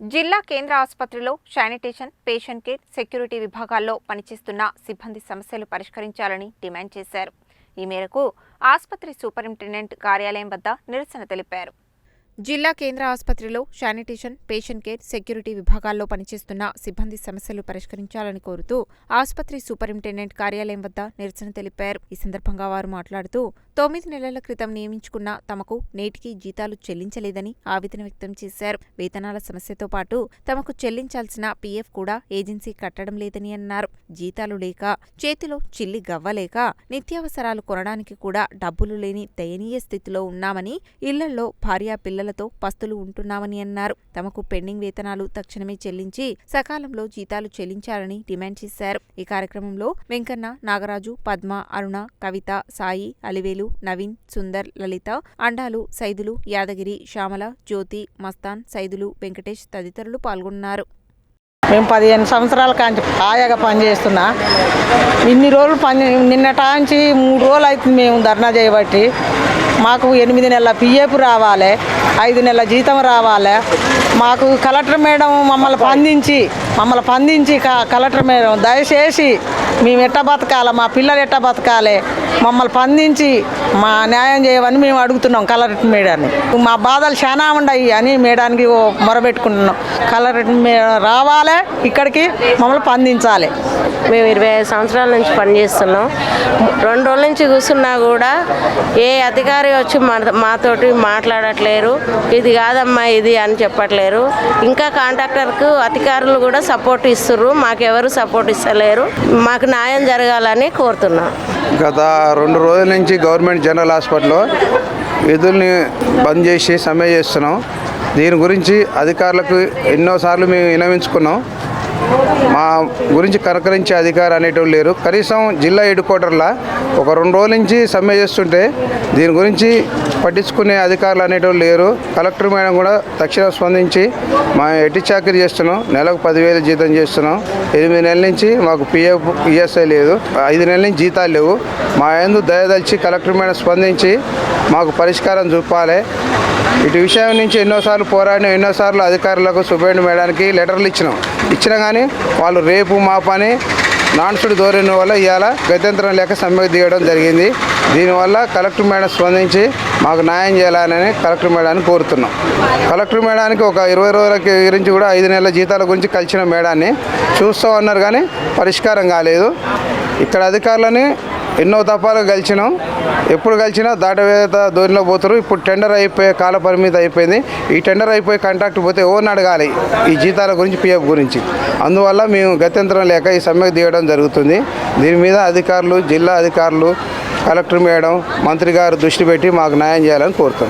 జిల్లా కేంద్ర ఆసుపత్రిలో శానిటేషన్ పేషెంట్ కేర్ సెక్యూరిటీ విభాగాల్లో పనిచేస్తున్న సిబ్బంది సమస్యలు పరిష్కరించాలని డిమాండ్ చేశారు. ఈ మేరకు ఆసుపత్రి సూపరింటెండెంట్ కార్యాలయం వద్ద నిరసన తెలిపారు. జిల్లా కేంద్ర ఆసుపత్రిలో శానిటేషన్ పేషెంట్ కేర్ సెక్యూరిటీ విభాగాల్లో పనిచేస్తున్న సిబ్బంది సమస్యలు పరిష్కరించాలని కోరుతూ ఆసుపత్రి సూపరింటెండెంట్ కార్యాలయం వద్ద నిరసన తెలిపారు. ఈ సందర్భంగా వారు మాట్లాడుతూ తొమ్మిది నెలల క్రితం నియమించుకున్న తమకు నేటికి జీతాలు చెల్లించలేదని ఆవేదన వ్యక్తం చేశారు. వేతనాల సమస్యతో పాటు తమకు చెల్లించాల్సిన పీఎఫ్ కూడా ఏజెన్సీ కట్టడం లేదని అన్నారు. జీతాలు లేక చేతిలో చిల్లి గవ్వలేక నిత్యావసరాలు కొనడానికి కూడా డబ్బులు లేని దయనీయ స్థితిలో ఉన్నామని ఇళ్ళలో భార్యా పిల్లలతో పస్తులు ఉంటున్నామని అన్నారు. తమకు పెండింగ్ వేతనాలు తక్షణమే చెల్లించి సకాలంలో జీతాలు చెల్లించాలని డిమాండ్ చేశారు. ఈ కార్యక్రమంలో వెంకన్న నాగరాజు పద్మ అరుణ కవిత సాయి అలివేలు నవీన్ సుందర్ లలిత అండాలు సైదులు యాదగిరి శ్యామల జ్యోతి మస్తాన్ సైదులు వెంకటేష్ తదితరులు పాల్గొన్నారు. మేము పదిహేను సంవత్సరాల కాంచి ఆయాగా పనిచేస్తున్నా ఇన్ని రోజులు పని నిన్నటాంచి మూడు రోజులు అవుతుంది మేము ధర్నా చేయబట్టి. మాకు ఎనిమిది నెలల పిఎఫ్ రావాలి ఐదు నెలల జీతం రావాలి. మాకు కలెక్టర్ మేడం మమ్మల్ని పందించి మమ్మల్ని పందించి కలెక్టర్ మేడం దయచేసి మేము ఎట్ట బతకాలి? మా పిల్లలు ఎట్ట బతకాలి? మమ్మల్ని పందించి మా న్యాయం చేయవని మేము అడుగుతున్నాం కలెక్టర్ మేడాన్ని మా బాధలు చాలా ఉన్నాయి అని మేడానికి ఓ మొరబెట్టుకుంటున్నాం కలెక్టర్ మేడం రావాలి ఇక్కడికి మమ్మల్ని పందించాలి. మేము ఇరవై ఐదు సంవత్సరాల నుంచి పనిచేస్తున్నాం రెండు రోజుల నుంచి కూర్చున్నా కూడా ఏ అధికారి వచ్చి మన మాతోటి మాట్లాడట్లేరు. ఇది కాదమ్మా ఇది అని చెప్పట్లేరు. ఇంకా కాంట్రాక్టర్కు అధికారులు కూడా సపోర్ట్ ఇస్తుర్రు. మాకెవరు సపోర్ట్ ఇస్తలేరు. మాకు న్యాయం జరగాలని కోరుతున్నాం. గత రెండు రోజుల నుంచి గవర్నమెంట్ జనరల్ హాస్పిటల్లో విధుల్ని బంద్ చేసి సమ్మె చేస్తున్నాం. దీని గురించి అధికారులకు ఎన్నోసార్లు మేము వినవించుకున్నాం. మా గురించి కరకరించే అధికారి అనేటోళ్ళు లేరు. కనీసం జిల్లా హెడ్ ఒక రెండు రోజుల నుంచి సమ్మె చేస్తుంటే దీని గురించి పట్టించుకునే అధికారులు అనేటోళ్ళు లేరు. కలెక్టర్ మేడం కూడా తక్షణం స్పందించి మా ఎట్టి చాకరీ చేస్తున్నాం. నెలకు పదివేలు జీతం చేస్తున్నాం. ఎనిమిది నెలల నుంచి మాకు పిఎఫ్ ఈఎస్ఐ లేదు. ఐదు నెలల నుంచి జీతాలు లేవు. మా ఎందు దయదలిచి కలెక్టర్ మేడం స్పందించి మాకు పరిష్కారం చూపాలి. ఇటు విషయం నుంచి ఎన్నోసార్లు పోరాడిన ఎన్నోసార్లు అధికారులకు సుబ్బేండు మేడానికి లెటర్లు ఇచ్చినాం. ఇచ్చినా కానీ వాళ్ళు రేపు మాపని నాన్సుడు ధోరణి వల్ల ఇవాళ గత్యంతరం లేక సమ్మెకు దిగడం జరిగింది. దీనివల్ల కలెక్టర్ మేడం స్పందించి మాకు న్యాయం చేయాలని కలెక్టర్ మేడాన్ని కోరుతున్నాం. కలెక్టర్ మేడానికి ఒక ఇరవై రోజుల గురించి కూడా ఐదు నెలల జీతాల గురించి కలిసిన మేడాన్ని చూస్తూ ఉన్నారు కానీ పరిష్కారం కాలేదు. ఇక్కడ అధికారులని ఎన్నో తపాలు కలిసినాం. ఎప్పుడు కలిసినా దాటవేత ధోరణిలో పోతారు. ఇప్పుడు టెండర్ అయిపోయే కాల పరిమితి అయిపోయింది. ఈ టెండర్ అయిపోయి కాంట్రాక్ట్ పోతే ఎవరిని అడగాలి? ఈ జీతాల గురించి పిఎఫ్ గురించి. అందువల్ల మేము గత్యంతరం లేక ఈ సమ్మెకు దిగడం జరుగుతుంది. దీని మీద అధికారులు జిల్లా అధికారులు కలెక్టర్ మేడం మంత్రి గారు దృష్టి పెట్టి మాకు న్యాయం చేయాలని కోరుతాం